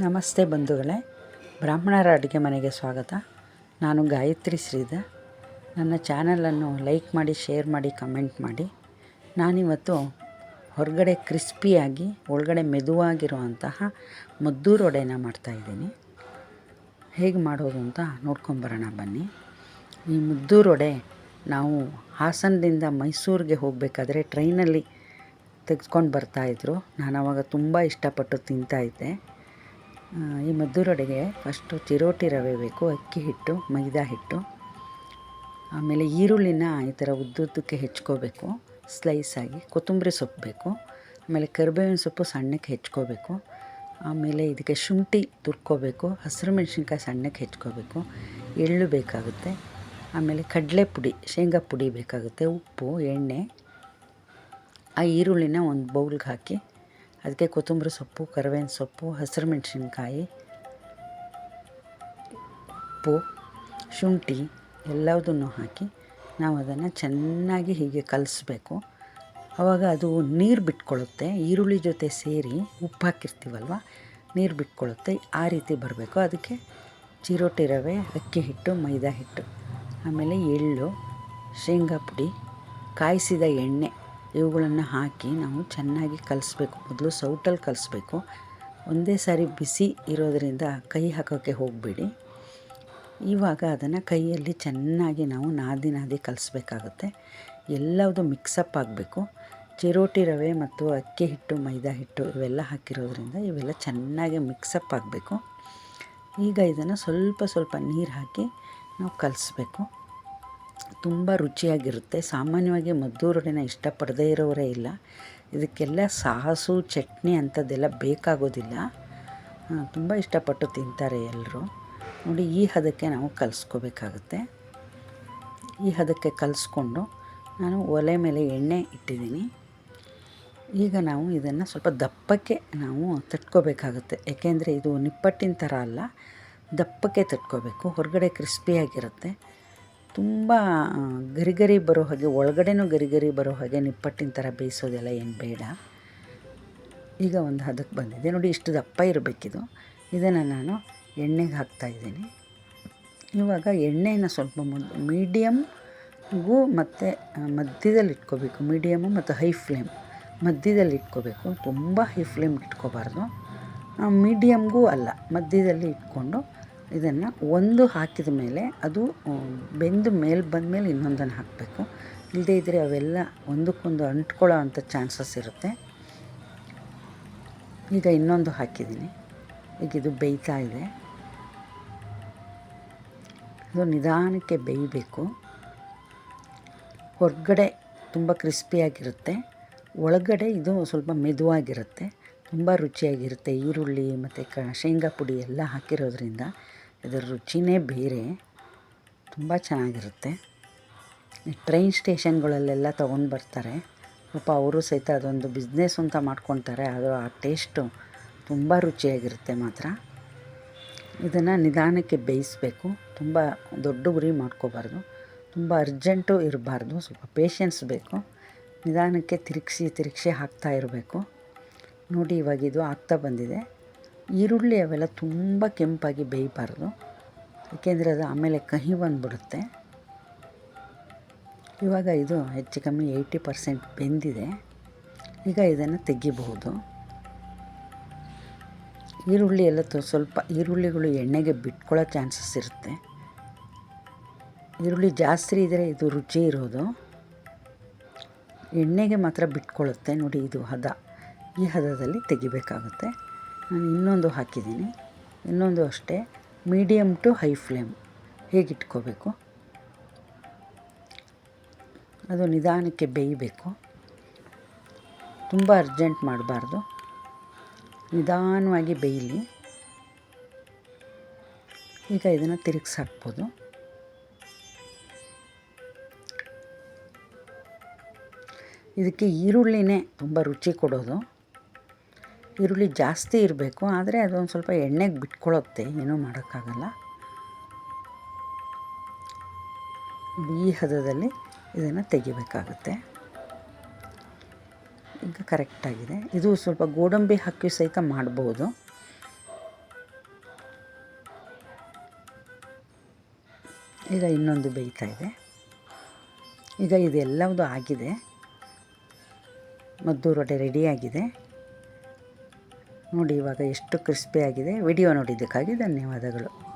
ನಮಸ್ತೆ ಬಂಧುಗಳೇ. ಬ್ರಾಹ್ಮಣರ ಅಡುಗೆ ಮನೆಗೆ ಸ್ವಾಗತ. ನಾನು ಗಾಯತ್ರಿ ಶ್ರೀಧರ್. ನನ್ನ ಚಾನಲನ್ನು ಲೈಕ್ ಮಾಡಿ, ಶೇರ್ ಮಾಡಿ, ಕಮೆಂಟ್ ಮಾಡಿ. ನಾನಿವತ್ತು ಹೊರಗಡೆ ಕ್ರಿಸ್ಪಿಯಾಗಿ, ಒಳಗಡೆ ಮೆದುವಾಗಿರುವಂತಹ ಮದ್ದೂರು ವಡೆನ ಮಾಡ್ತಾಯಿದ್ದೀನಿ ಹೇಗೆ ಮಾಡೋದು ಅಂತ ನೋಡ್ಕೊಂಬರೋಣ ಬನ್ನಿ. ಈ ಮದ್ದೂರು ಒಡೆ ನಾವು ಹಾಸನದಿಂದ ಮೈಸೂರಿಗೆ ಹೋಗಬೇಕಾದ್ರೆ ಟ್ರೈನಲ್ಲಿ ತೆಗೆದುಕೊಂಡು ಬರ್ತಾಯಿದ್ರು ನಾನು ಅವಾಗ ತುಂಬ ಇಷ್ಟಪಟ್ಟು ತಿಂತಾಯಿದ್ದೆ ಈ ಮದ್ದೂರೊಡೆಗೆ ಫಸ್ಟು ಚಿರೋಟಿ ರವೆ ಬೇಕು, ಅಕ್ಕಿ ಹಿಟ್ಟು, ಮೈದಾ ಹಿಟ್ಟು. ಆಮೇಲೆ ಈರುಳ್ಳಿನ ಈ ಥರ ಉದ್ದುದ್ದಕ್ಕೆ ಹೆಚ್ಕೋಬೇಕು. ಸ್ಲೈಸಾಗಿ ಕೊತ್ತಂಬರಿ ಸೊಪ್ಪು ಬೇಕು. ಆಮೇಲೆ ಕರಿಬೇವಿನ ಸೊಪ್ಪು ಸಣ್ಣಕ್ಕೆ ಹೆಚ್ಕೋಬೇಕು. ಆಮೇಲೆ ಇದಕ್ಕೆ ಶುಂಠಿ ತುರ್ಕೋಬೇಕು. ಹಸಿರು ಮೆಣಸಿನ್ಕಾಯಿ ಸಣ್ಣಕ್ಕೆ ಹೆಚ್ಕೋಬೇಕು. ಎಳ್ಳು ಬೇಕಾಗುತ್ತೆ. ಆಮೇಲೆ ಕಡಲೆ ಪುಡಿ ಶೇಂಗಾ ಪುಡಿ ಬೇಕಾಗುತ್ತೆ. ಉಪ್ಪು, ಎಣ್ಣೆ. ಆ ಈರುಳ್ಳಿನ ಒಂದು ಬೌಲ್ಗೆ ಹಾಕಿ ಅದಕ್ಕೆ ಕೊತ್ತಂಬರಿ ಸೊಪ್ಪು ಕರಿಬೇವಿನ ಸೊಪ್ಪು ಹಸಿರು ಮೆಣಸಿನ್ಕಾಯಿ ಉಪ್ಪು, ಶುಂಠಿ ಎಲ್ಲದನ್ನು ಹಾಕಿ ನಾವು ಅದನ್ನು ಚೆನ್ನಾಗಿ ಹೀಗೆ ಕಲಿಸ್ಬೇಕು. ಆವಾಗ ಅದು ನೀರು ಬಿಟ್ಕೊಳ್ಳುತ್ತೆ. ಈರುಳ್ಳಿ ಜೊತೆ ಸೇರಿ ಉಪ್ಪು ಹಾಕಿರ್ತೀವಲ್ವ, ನೀರು ಬಿಟ್ಕೊಳ್ಳುತ್ತೆ. ಆ ರೀತಿ ಬರಬೇಕು. ಅದಕ್ಕೆ ಚಿರೋಟಿ ರವೆ, ಅಕ್ಕಿ ಹಿಟ್ಟು, ಮೈದಾ ಹಿಟ್ಟು, ಆಮೇಲೆ ಎಳ್ಳು, ಶೇಂಗಾ ಪುಡಿ, ಕಾಯಿಸಿದ ಎಣ್ಣೆ. ಇವುಗಳನ್ನು ಹಾಕಿ ನಾವು ಚೆನ್ನಾಗಿ ಕಲಿಸ್ಬೇಕು. ಮೊದಲು ಸೌಟಲ್ಲಿ ಕಲಿಸ್ಬೇಕು. ಒಂದೇ ಸಾರಿ ಬಿಸಿ ಇರೋದರಿಂದ ಕೈ ಹಾಕೋಕ್ಕೆ ಹೋಗಬೇಡಿ. ಇವಾಗ ಅದನ್ನು ಕೈಯಲ್ಲಿ ಚೆನ್ನಾಗಿ ನಾವು ನಾದಿ ನಾದಿ ಕಲಿಸ್ಬೇಕಾಗುತ್ತೆ. ಎಲ್ಲವುದು ಮಿಕ್ಸಪ್ ಆಗಬೇಕು. ಚಿರೋಟಿ ರವೆ ಮತ್ತು ಅಕ್ಕಿ ಹಿಟ್ಟು, ಮೈದಾ ಹಿಟ್ಟು ಇವೆಲ್ಲ ಹಾಕಿರೋದ್ರಿಂದ ಇವೆಲ್ಲ ಚೆನ್ನಾಗಿ ಮಿಕ್ಸಪ್ ಆಗಬೇಕು. ಈಗ ಇದನ್ನು ಸ್ವಲ್ಪ ಸ್ವಲ್ಪ ನೀರು ಹಾಕಿ ನಾವು ಕಲಿಸ್ಬೇಕು. ತುಂಬ ರುಚಿಯಾಗಿರುತ್ತೆ. ಸಾಮಾನ್ಯವಾಗಿ ಮದ್ದೂರೊಡೆನ ಇಷ್ಟಪಡದೇ ಇರೋರೇ ಇಲ್ಲ. ಇದಕ್ಕೆಲ್ಲ ಸಾಸು, ಚಟ್ನಿ ಅಂಥದ್ದೆಲ್ಲ ಬೇಕಾಗೋದಿಲ್ಲ. ತುಂಬ ಇಷ್ಟಪಟ್ಟು ತಿಂತಾರೆ ಎಲ್ಲರೂ. ನೋಡಿ, ಈ ಹದಕ್ಕೆ ನಾವು ಕಲಿಸ್ಕೋಬೇಕಾಗುತ್ತೆ. ಈ ಹದಕ್ಕೆ ಕಲಿಸ್ಕೊಂಡು ನಾನು ಒಲೆ ಮೇಲೆ ಎಣ್ಣೆ ಇಟ್ಟಿದ್ದೀನಿ. ಈಗ ನಾವು ಇದನ್ನು ಸ್ವಲ್ಪ ದಪ್ಪಕ್ಕೆ ನಾವು ತಟ್ಕೋಬೇಕಾಗುತ್ತೆ. ಏಕೆಂದರೆ ಇದು ನಿಪ್ಪಟ್ಟಿನ ಥರ ಅಲ್ಲ, ದಪ್ಪಕ್ಕೆ ತಟ್ಕೋಬೇಕು. ಹೊರಗಡೆ ಕ್ರಿಸ್ಪಿಯಾಗಿರುತ್ತೆ. ತುಂಬ ಗರಿಗರಿ ಗರಿ ಗರಿ ಬರೋ ಹಾಗೆ, ಒಳಗಡೆನೂ ಗರಿಗರಿ ಗರಿ ಬರೋ ಹಾಗೆ ನಿಪ್ಪಟ್ಟಿನ ಥರ ಬೇಯಿಸೋದೆಲ್ಲ ಏನು ಬೇಡ. ಈಗ ಒಂದು ಹದಕ್ಕೆ ಬಂದಿದೆ. ನೋಡಿ, ಇಷ್ಟು ದಪ್ಪ ಇರಬೇಕಿದು. ಇದನ್ನು ನಾನು ಎಣ್ಣೆಗೆ ಹಾಕ್ತಾಯಿದ್ದೀನಿ ಇವಾಗ ಎಣ್ಣೆನ ಸ್ವಲ್ಪ ಮೀಡಿಯಮ್ಗೂ ಮತ್ತು ಮಧ್ಯದಲ್ಲಿ ಇಟ್ಕೋಬೇಕು. ಮೀಡಿಯಮು ಮತ್ತು ಹೈ ಫ್ಲೇಮ್. ಮಧ್ಯದಲ್ಲಿ ಇಟ್ಕೋಬೇಕು. ತುಂಬ ಹೈ ಫ್ಲೇಮ್ ಇಟ್ಕೋಬಾರ್ದು. ಮೀಡಿಯಮ್ಗೂ ಅಲ್ಲ. ಮಧ್ಯದಲ್ಲಿ ಇಟ್ಕೊಂಡು ಇದನ್ನು ಒಂದು ಹಾಕಿದ ಮೇಲೆ ಅದು ಬೆಂದು ಮೇಲೆ ಬಂದಮೇಲೆ ಇನ್ನೊಂದನ್ನು ಹಾಕಬೇಕು. ಇಲ್ಲದೇ ಇದ್ದರೆ ಅವೆಲ್ಲ ಒಂದಕ್ಕೊಂದು ಅಂಟ್ಕೊಳ್ಳೋ ಅಂಥ ಚಾನ್ಸಸ್ ಇರುತ್ತೆ. ಈಗ ಇನ್ನೊಂದು ಹಾಕಿದ್ದೀನಿ. ಈಗ ಇದು ಬೇಯ್ತಾ ಇದೆ. ಇದು ನಿಧಾನಕ್ಕೆ ಬೇಯಬೇಕು. ಹೊರಗಡೆ ತುಂಬ ಕ್ರಿಸ್ಪಿಯಾಗಿರುತ್ತೆ. ಒಳಗಡೆ ಇದು ಸ್ವಲ್ಪ ಮೆದುವಾಗಿರುತ್ತೆ. ತುಂಬ ರುಚಿಯಾಗಿರುತ್ತೆ. ಈರುಳ್ಳಿ ಮತ್ತು ಕ ಶೇಂಗಾ ಪುಡಿ ಎಲ್ಲ ಹಾಕಿರೋದ್ರಿಂದ ಇದರ ರುಚಿನೇ ಬೇರೆ, ತುಂಬ ಚೆನ್ನಾಗಿರುತ್ತೆ. ಟ್ರೈನ್ ಸ್ಟೇಷನ್ಗಳಲ್ಲೆಲ್ಲ ತೊಗೊಂಡು ಬರ್ತಾರೆ. ಪಾಪ ಅವರು ಸಹಿತ ಅದೊಂದು ಬಿಸ್ನೆಸ್ ಅಂತ ಮಾಡ್ಕೊತಾರೆ ಅದು ಆ ಟೇಸ್ಟು ತುಂಬ ರುಚಿಯಾಗಿರುತ್ತೆ ಮಾತ್ರ. ಇದನ್ನು ನಿಧಾನಕ್ಕೆ ಬೇಯಿಸಬೇಕು. ತುಂಬ ದೊಡ್ಡ ಗುರಿ ಮಾಡ್ಕೋಬಾರ್ದು. ತುಂಬ ಅರ್ಜೆಂಟು ಇರಬಾರ್ದು. ಸ್ವಲ್ಪ ಪೇಷನ್ಸ್ ಬೇಕು. ನಿಧಾನಕ್ಕೆ ತಿರುಗಿಸಿ ತಿರುಗಿಸಿ ಹಾಕ್ತಾ ಇರಬೇಕು. ನೋಡಿ ಇವಾಗ ಇದು ಆಗ್ತಾ ಬಂದಿದೆ. ಈರುಳ್ಳಿ ಅವೆಲ್ಲ ತುಂಬ ಕೆಂಪಾಗಿ ಬೇಯಬಾರ್ದು. ಏಕೆಂದರೆ ಅದು ಆಮೇಲೆ ಕಹಿ ಬಂದುಬಿಡುತ್ತೆ. ಇವಾಗ ಇದು ಹೆಚ್ಚು ಕಮ್ಮಿ ಏಯ್ಟಿ ಪರ್ಸೆಂಟ್ ಬೆಂದಿದೆ. ಈಗ ಇದನ್ನು ತೆಗಿಬಹುದು. ಈರುಳ್ಳಿ ಎಲ್ಲ ತು ಸ್ವಲ್ಪ ಈರುಳ್ಳಿಗಳು ಎಣ್ಣೆಗೆ ಬಿಟ್ಕೊಳ್ಳೋ ಚಾನ್ಸಸ್ ಇರುತ್ತೆ. ಈರುಳ್ಳಿ ಜಾಸ್ತಿ ಇದ್ದರೆ ಇದು ರುಚಿ ಇರೋದು. ಎಣ್ಣೆಗೆ ಮಾತ್ರ ಬಿಟ್ಕೊಳ್ಳುತ್ತೆ. ನೋಡಿ ಇದು ಹದ. ಈ ಹದದಲ್ಲಿ ತೆಗಿಬೇಕಾಗುತ್ತೆ. ನಾನು ಇನ್ನೊಂದು ಹಾಕಿದ್ದೀನಿ. ಇನ್ನೊಂದು ಅಷ್ಟೇ. Medium to high flame. ಹೇಗಿಟ್ಕೋಬೇಕು? ಅದು ನಿಧಾನಕ್ಕೆ ಬೇಯಬೇಕು. ತುಂಬ ಅರ್ಜೆಂಟ್ ಮಾಡಬಾರ್ದು. ನಿಧಾನವಾಗಿ ಬೇಯಲಿ. ಈಗ ಇದನ್ನು ತಿರುಗಿಸಿ ಹಾಕ್ಬೋದು. ಇದಕ್ಕೆ ಈರುಳ್ಳಿನೇ ತುಂಬ ರುಚಿ ಕೊಡೋದು. ಈರುಳ್ಳಿ ಜಾಸ್ತಿ ಇರಬೇಕು, ಆದರೆ ಅದೊಂದು ಸ್ವಲ್ಪ ಎಣ್ಣೆಗೆ ಬಿಟ್ಕೊಳ್ಳುತ್ತೆ ಏನೂ ಮಾಡೋಕ್ಕಾಗಲ್ಲ. ಈ ಹದದಲ್ಲಿ ಇದನ್ನು ತೆಗಿಬೇಕಾಗುತ್ತೆ. ಈಗ ಕರೆಕ್ಟಾಗಿದೆ ಇದು ಸ್ವಲ್ಪ ಗೋಡಂಬಿ ಹಕ್ಕಿ ಸಹಿತ ಮಾಡ್ಬೋದು. ಈಗ ಇನ್ನೊಂದು ಬೇಯ್ತಾ ಇದೆ. ಈಗ ಇದೆಲ್ಲವೂ ಆಗಿದೆ. ಮದ್ದು ವಡೆ ರೆಡಿಯಾಗಿದೆ ನೋಡಿ ಇವಾಗ ಎಷ್ಟು ಕ್ರಿಸ್ಪಿ ಆಗಿದೆ. ವಿಡಿಯೋ ನೋಡಿದ್ದಕ್ಕಾಗಿ ಧನ್ಯವಾದಗಳು.